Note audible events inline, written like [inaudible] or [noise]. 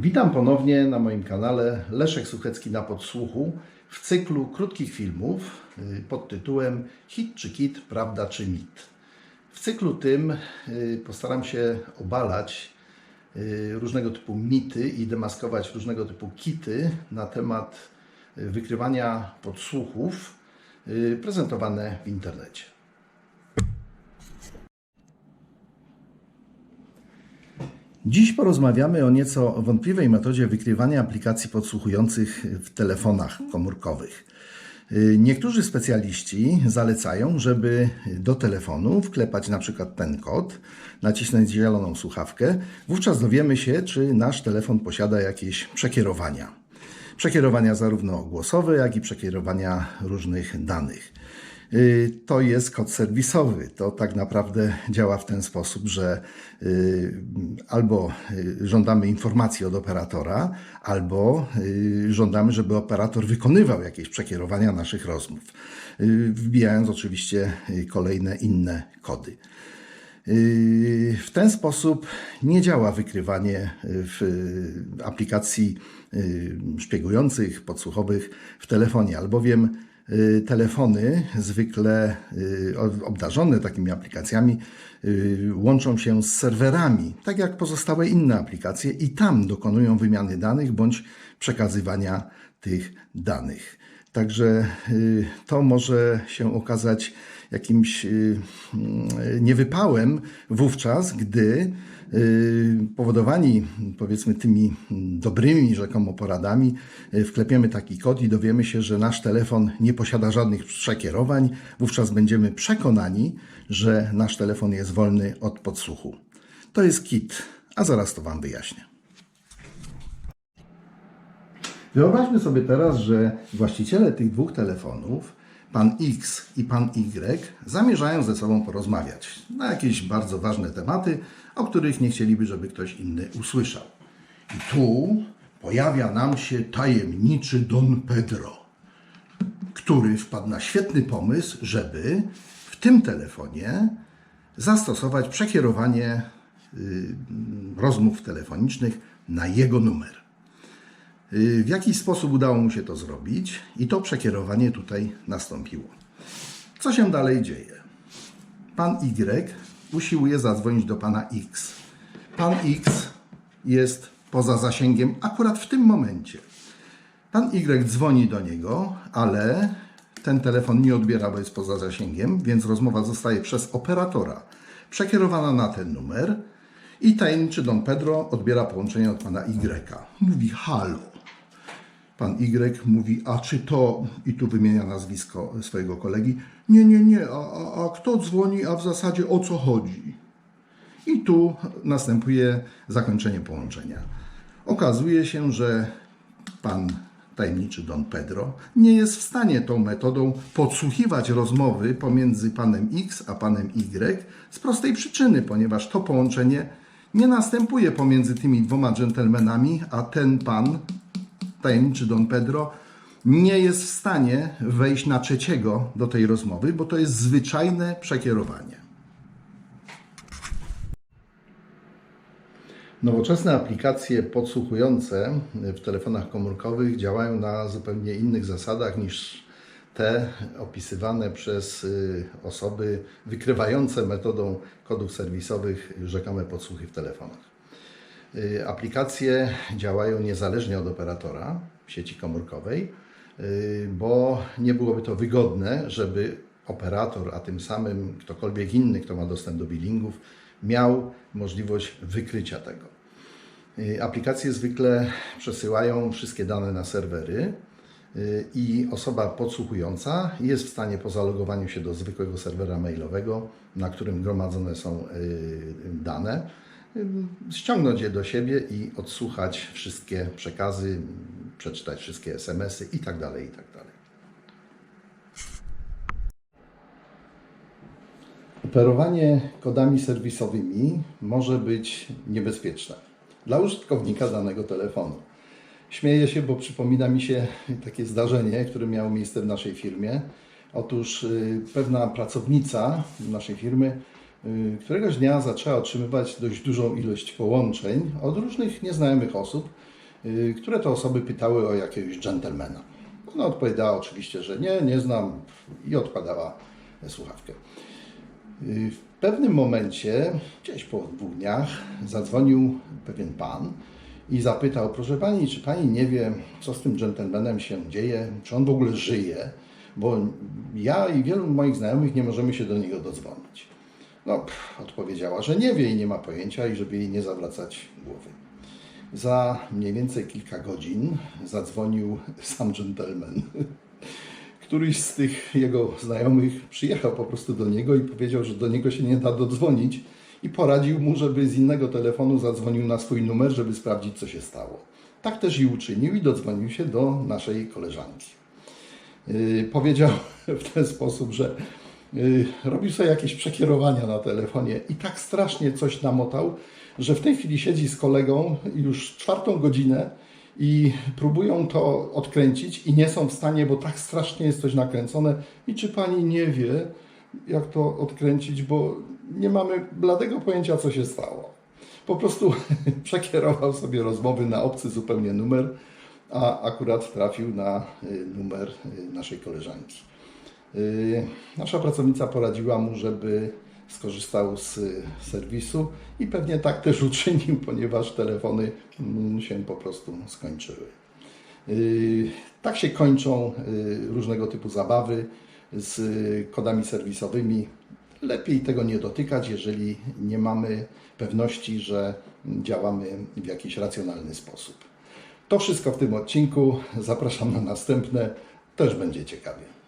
Witam ponownie na moim kanale Leszek Suchecki na podsłuchu w cyklu krótkich filmów y, pod tytułem Hit czy kit, prawda czy mit. W cyklu tym y, postaram się obalać y, różnego typu mity i demaskować różnego typu kity na temat wykrywania podsłuchów prezentowane w internecie. Dziś porozmawiamy o nieco wątpliwej metodzie wykrywania aplikacji podsłuchujących w telefonach komórkowych. Y, Niektórzy specjaliści zalecają, żeby do telefonu wklepać na przykład ten kod, nacisnąć zieloną słuchawkę. Wówczas dowiemy się, czy nasz telefon posiada jakieś przekierowania. Przekierowania zarówno głosowe, jak i przekierowania różnych danych. Y, To jest kod serwisowy. To tak naprawdę działa w ten sposób, że y, albo y, żądamy informacji od operatora, albo żądamy, żeby operator wykonywał jakieś przekierowania naszych rozmów, wbijając oczywiście kolejne inne kody. W ten sposób nie działa wykrywanie w aplikacji szpiegujących, podsłuchowych w telefonie, albowiem telefony zwykle y, obdarzone takimi aplikacjami y, łączą się z serwerami, tak jak pozostałe inne aplikacje, i tam dokonują wymiany danych bądź przekazywania tych danych. Także y, to może się okazać jakimś y, mm, niewypałem wówczas, gdy y, powodowani powiedzmy tymi dobrymi rzekomo poradami wklepiemy taki kod i dowiemy się, że nasz telefon nie posiada żadnych przekierowań, wówczas będziemy przekonani, że nasz telefon jest wolny od podsłuchu. To jest kit, a zaraz to Wam wyjaśnię. Wyobraźmy sobie teraz, że właściciele tych dwóch telefonów, pan X i pan Y, zamierzają ze sobą porozmawiać na jakieś bardzo ważne tematy, o których nie chcieliby, żeby ktoś inny usłyszał. I tu pojawia nam się tajemniczy Don Pedro, który wpadł na świetny pomysł, żeby w tym telefonie zastosować przekierowanie y, rozmów telefonicznych na jego numer. Y, W jaki sposób udało mu się to zrobić i to przekierowanie tutaj nastąpiło. Co się dalej dzieje? Pan Y usiłuje zadzwonić do pana X. Pan X jest poza zasięgiem akurat w tym momencie. Pan Y dzwoni do niego, ale ten telefon nie odbiera, bo jest poza zasięgiem, więc rozmowa zostaje przez operatora przekierowana na ten numer i tajemniczy Don Pedro odbiera połączenie od pana Y. Mówi halo. Pan Y mówi, a czy to, i tu wymienia nazwisko swojego kolegi, nie, nie, nie, a, a, a kto dzwoni, a w zasadzie o co chodzi? I tu następuje zakończenie połączenia. Okazuje się, że pan tajemniczy Don Pedro nie jest w stanie tą metodą podsłuchiwać rozmowy pomiędzy panem X a panem Y z prostej przyczyny, ponieważ to połączenie nie następuje pomiędzy tymi dwoma dżentelmenami, a ten pan, tajemniczy Don Pedro, nie jest w stanie wejść na trzeciego do tej rozmowy, bo to jest zwyczajne przekierowanie. Nowoczesne aplikacje podsłuchujące w telefonach komórkowych działają na zupełnie innych zasadach niż te opisywane przez y, osoby wykrywające metodą kodów serwisowych rzekome podsłuchy w telefonach. Y, Aplikacje działają niezależnie od operatora sieci komórkowej, y, bo nie byłoby to wygodne, żeby operator, a tym samym ktokolwiek inny, kto ma dostęp do billingów, miał możliwość wykrycia tego. Y, Aplikacje zwykle przesyłają wszystkie dane na serwery i osoba podsłuchująca jest w stanie po zalogowaniu się do zwykłego serwera mailowego, na którym gromadzone są dane, ściągnąć je do siebie i odsłuchać wszystkie przekazy, przeczytać wszystkie SMS-y itd. itd. Operowanie kodami serwisowymi może być niebezpieczne dla użytkownika danego telefonu. Śmieję się, bo przypomina mi się takie zdarzenie, które miało miejsce w naszej firmie. Otóż y, pewna pracownica naszej firmy któregoś dnia zaczęła otrzymywać dość dużą ilość połączeń od różnych nieznajomych osób, y, które to osoby pytały o jakiegoś dżentelmena. Ona odpowiadała oczywiście, że nie, nie znam i odkładała słuchawkę. Y, W pewnym momencie, gdzieś po dwóch dniach, zadzwonił pewien pan i zapytał: Proszę pani, czy pani nie wie, co z tym dżentelmenem się dzieje, czy on w ogóle żyje? Bo ja i wielu moich znajomych nie możemy się do niego dodzwonić. No, pff, odpowiedziała, że nie wie i nie ma pojęcia i żeby jej nie zawracać głowy. Za mniej więcej kilka godzin zadzwonił [laughs] sam dżentelmen. [laughs] Któryś z tych jego znajomych przyjechał po prostu do niego i powiedział, że do niego się nie da dodzwonić i poradził mu, żeby z innego telefonu zadzwonił na swój numer, żeby sprawdzić, co się stało. Tak też i uczynił i dodzwonił się do naszej koleżanki. Yy, powiedział [laughs] w ten sposób, że robił sobie jakieś przekierowania na telefonie i tak strasznie coś namotał, że w tej chwili siedzi z kolegą już czwartą godzinę i próbują to odkręcić i nie są w stanie, bo tak strasznie jest coś nakręcone. I czy pani nie wie, jak to odkręcić, bo nie mamy bladego pojęcia, co się stało. Po prostu [laughs] przekierował sobie rozmowy na obcy zupełnie numer, a akurat trafił na y, numer y, naszej koleżanki. Y, Nasza pracownica poradziła mu, żeby skorzystał z y, serwisu i pewnie tak też [laughs] uczynił, ponieważ telefony się po prostu skończyły. Y, Tak się kończą różnego typu zabawy z kodami serwisowymi. Lepiej tego nie dotykać, jeżeli nie mamy pewności, że działamy w jakiś racjonalny sposób. To wszystko w tym odcinku. Zapraszam na następne. Też będzie ciekawie.